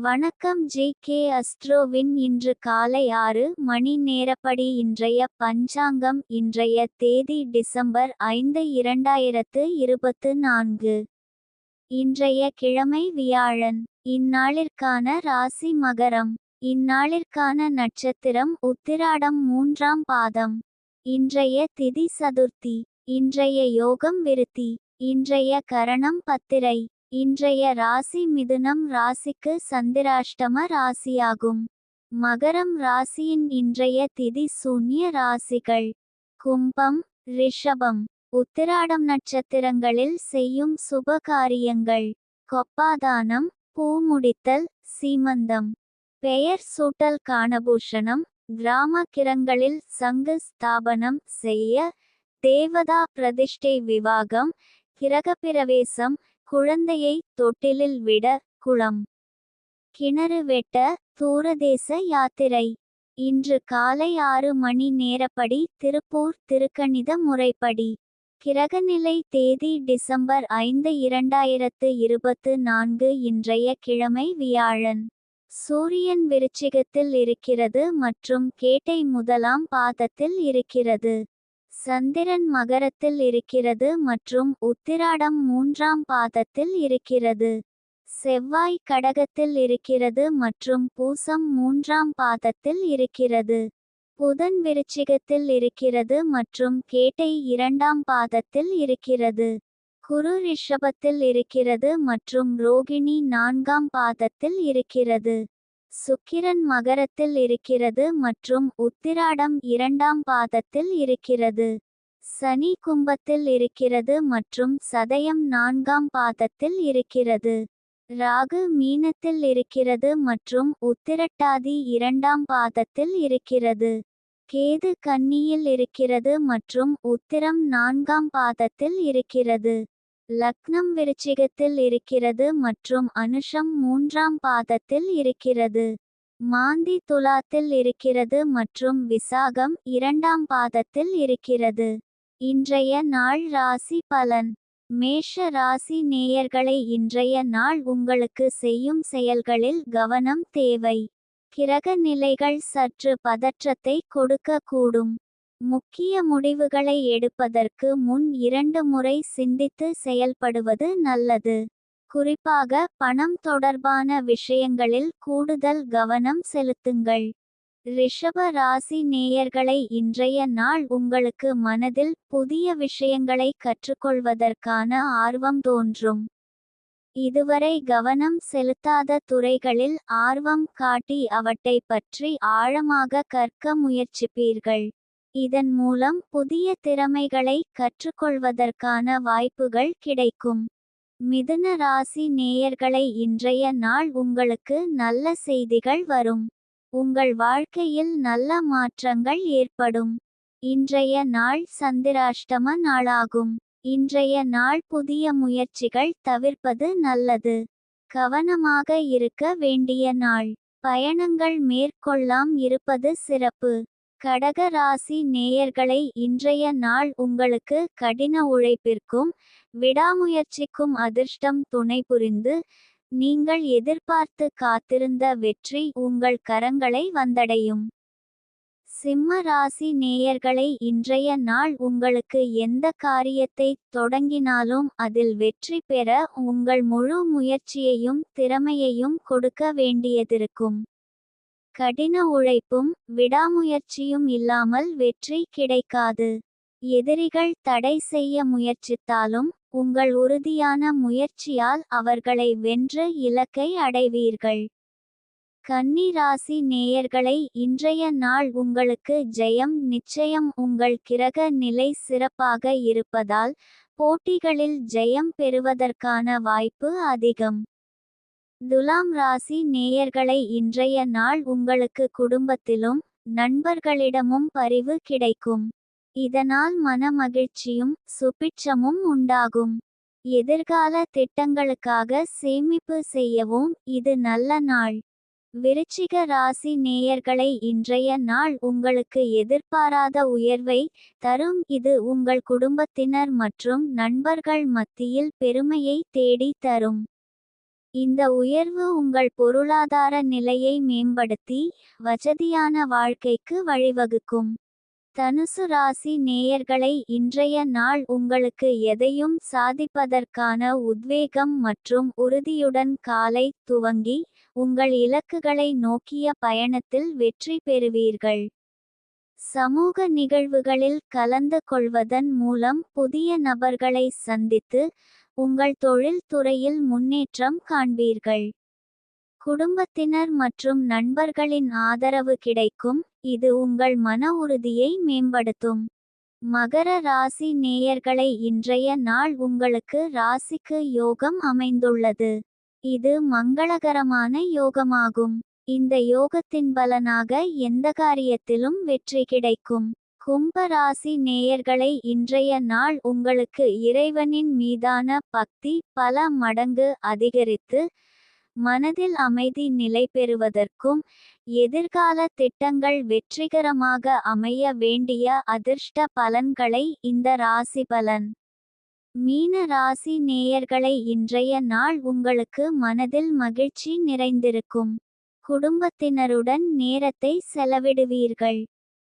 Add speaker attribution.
Speaker 1: வணக்கம் J K அஸ்ட்ரோவின். இன்று காலை ஆறு மணி நேரப்படி இன்றைய பஞ்சாங்கம் இன்றைய தேதி டிசம்பர் ஐந்து இரண்டாயிரத்து இருபத்து நான்கு. இன்றைய கிழமை வியாழன். இந்நாளிற்கான ராசி மகரம். இந்நாளிற்கான நட்சத்திரம் உத்திராடம் மூன்றாம் பாதம். இன்றைய திதி சதுர்த்தி. இன்றைய யோகம் விருத்தி. இன்றைய கரணம் பத்திரை. இன்றைய ராசி மிதுனம் ராசிக்கு சந்திராஷ்டம ராசியாகும். மகரம் ராசியின் இன்றைய திதி சூன்ய ராசிகள். கும்பம் ரிஷபம் உத்திராடம் நட்சத்திரங்களில் செய்யும் சுப காரியங்கள் கொப்பாதானம் பூமுடித்தல் சீமந்தம். பெயர் சூட்டல் காணபூஷணம் கிராம கிரங்களில் சங்கு ஸ்தாபனம் செய்ய தேவதா பிரதிஷ்டை விவாகம் கிரகப்பிரவேசம் குழந்தையை தொட்டிலில் விட குளம். கிணறு வெட்ட தூரதேச யாத்திரை. இன்று காலை ஆறு மணி நேரப்படி திருப்பூர் திருக்கணித முறைப்படி. கிரகநிலை தேதி டிசம்பர் ஐந்து இரண்டாயிரத்து இருபத்து நான்கு இன்றைய கிழமை வியாழன். சூரியன் விருச்சிகத்தில் இருக்கிறது மற்றும் கேட்டை முதலாம் பாதத்தில் இருக்கிறது. சந்திரன் மகரத்தில் இருக்கிறது மற்றும் உத்திராடம் மூன்றாம் பாதத்தில் இருக்கிறது. செவ்வாய் கடகத்தில் இருக்கிறது மற்றும் பூசம் மூன்றாம் பாதத்தில் இருக்கிறது. புதன் விருச்சிகத்தில் இருக்கிறது மற்றும் கேட்டை இரண்டாம் பாதத்தில் இருக்கிறது. குரு ரிஷபத்தில் இருக்கிறது மற்றும் ரோகிணி நான்காம் பாதத்தில் இருக்கிறது. சுக்கிரன் மகரத்தில் இருக்கிறது மற்றும் உத்திராடம் இரண்டாம் பாதத்தில் இருக்கிறது. சனி கும்பத்தில் இருக்கிறது மற்றும் சதயம் நான்காம் பாதத்தில் இருக்கிறது. ராகு மீனத்தில் இருக்கிறது மற்றும் உத்திரட்டாதி இரண்டாம் பாதத்தில் இருக்கிறது. கேது கன்னியில் இருக்கிறது மற்றும் உத்திரம் நான்காம் பாதத்தில் இருக்கிறது. லக்னம் விருச்சிகத்தில் இருக்கிறது மற்றும் அனுஷம் மூன்றாம் பாதத்தில் இருக்கிறது. மாந்தி துலாத்தில் இருக்கிறது மற்றும் விசாகம் இரண்டாம் பாதத்தில் இருக்கிறது. இன்றைய நாள் ராசி பலன். மேஷ ராசி நேயர்களை இன்றைய நாள் உங்களுக்கு செய்யும் செயல்களில் கவனம் தேவை. கிரக நிலைகள் சற்று பதற்றத்தை கொடுக்கக்கூடும். முக்கிய முடிவுகளை எடுப்பதற்கு முன் இரண்டு முறை சிந்தித்து செயல்படுவது நல்லது. குறிப்பாக பணம் தொடர்பான விஷயங்களில் கூடுதல் கவனம் செலுத்துங்கள். ரிஷப ராசி நேயர்களை இன்றைய நாள் உங்களுக்கு மனதில் புதிய விஷயங்களை கற்றுக்கொள்வதற்கான ஆர்வம் தோன்றும். இதுவரை கவனம் செலுத்தாத துறைகளில் ஆர்வம் காட்டி அவற்றை பற்றி ஆழமாக கற்க முயற்சிப்பீர்கள். இதன் மூலம் புதிய திறமைகளை கற்றுக்கொள்வதற்கான வாய்ப்புகள் கிடைக்கும். மிதுன ராசி நேயர்களை இன்றைய நாள் உங்களுக்கு நல்ல செய்திகள் வரும். உங்கள் வாழ்க்கையில் நல்ல மாற்றங்கள் ஏற்படும். இன்றைய நாள் சந்திராஷ்டம நாளாகும். இன்றைய நாள் புதிய முயற்சிகள் தவிர்ப்பது நல்லது. கவனமாக இருக்க வேண்டிய நாள். பயணங்கள் மேற்கொள்ளாம் இருப்பது சிறப்பு. கடக ராசி நேயர்களை இன்றைய நாள் உங்களுக்கு கடின உழைப்பிற்கும் விடாமுயற்சிக்கும் அதிர்ஷ்டம் துணை புரிந்து நீங்கள் எதிர்பார்த்து காத்திருந்த வெற்றி உங்கள் கரங்களை வந்தடையும். சிம்ம ராசி நேயர்களை இன்றைய நாள் உங்களுக்கு எந்த காரியத்தை தொடங்கினாலும் அதில் வெற்றி பெற உங்கள் முழு முயற்சியையும் திறமையையும் கொடுக்க வேண்டியதிருக்கும். கடின உழைப்பும் விடாமுயற்சியும் இல்லாமல் வெற்றி கிடைக்காது. எதிரிகள் தடை செய்ய முயற்சித்தாலும் உங்கள் உறுதியான முயற்சியால் அவர்களை வென்று இலக்கை அடைவீர்கள். கன்னி ராசி நேயர்களை இன்றைய நாள் உங்களுக்கு ஜெயம் நிச்சயம் உங்கள் கிரக நிலை சிறப்பாக இருப்பதால் போட்டிகளில் ஜெயம் பெறுவதற்கான வாய்ப்பு அதிகம். துலாம் ராசி நேயர்களை இன்றைய நாள் உங்களுக்கு குடும்பத்திலும் நண்பர்களிடமும் பரிவு கிடைக்கும். இதனால் மனமகிழ்ச்சியும் சுபிட்சமும் உண்டாகும். எதிர்கால திட்டங்களுக்காக சேமிப்பு செய்யவும் இது நல்ல நாள். விருச்சிக ராசி நேயர்களை இன்றைய நாள் உங்களுக்கு எதிர்பாராத உயர்வை தரும். இது உங்கள் குடும்பத்தினர் மற்றும் நண்பர்கள் மத்தியில் பெருமையை தேடி தரும். இந்த உயர்வு உங்கள் பொருளாதார நிலையை மேம்படுத்தி வசதியான வாழ்க்கைக்கு வழிவகுக்கும். தனுசு ராசி நேயர்களை இன்றைய நாள் உங்களுக்கு எதையும் சாதிப்பதற்கான உத்வேகம் மற்றும் உறுதியுடன் காலை துவங்கி உங்கள் இலக்குகளை நோக்கிய பயணத்தில் வெற்றி பெறுவீர்கள். சமூக நிகழ்வுகளில் கலந்து கொள்வதன் மூலம் புதிய நபர்களை சந்தித்து உங்கள் தொழில் துறையில் முன்னேற்றம் காண்பீர்கள். குடும்பத்தினர் மற்றும் நண்பர்களின் ஆதரவு கிடைக்கும். இது உங்கள் மன உறுதியை மேம்படுத்தும். மகர ராசி நேயர்களை இன்றைய நாள் உங்களுக்கு ராசிக்கு யோகம் அமைந்துள்ளது. இது மங்களகரமான யோகமாகும். இந்த யோகத்தின் பலனாக எந்த காரியத்திலும் வெற்றி கிடைக்கும். கும்பராசி நேயர்களை இன்றைய நாள் உங்களுக்கு இறைவனின் மீதான பக்தி பல மடங்கு அதிகரித்து மனதில் அமைதி நிலை பெறுவதற்கும் எதிர்கால திட்டங்கள் வெற்றிகரமாக அமைய வேண்டிய அதிர்ஷ்ட பலன்களை இந்த ராசி பலன். மீன ராசி நேயர்களை இன்றைய நாள் உங்களுக்கு மனதில் மகிழ்ச்சி நிறைந்திருக்கும். குடும்பத்தினருடன் நேரத்தை செலவிடுவீர்கள்.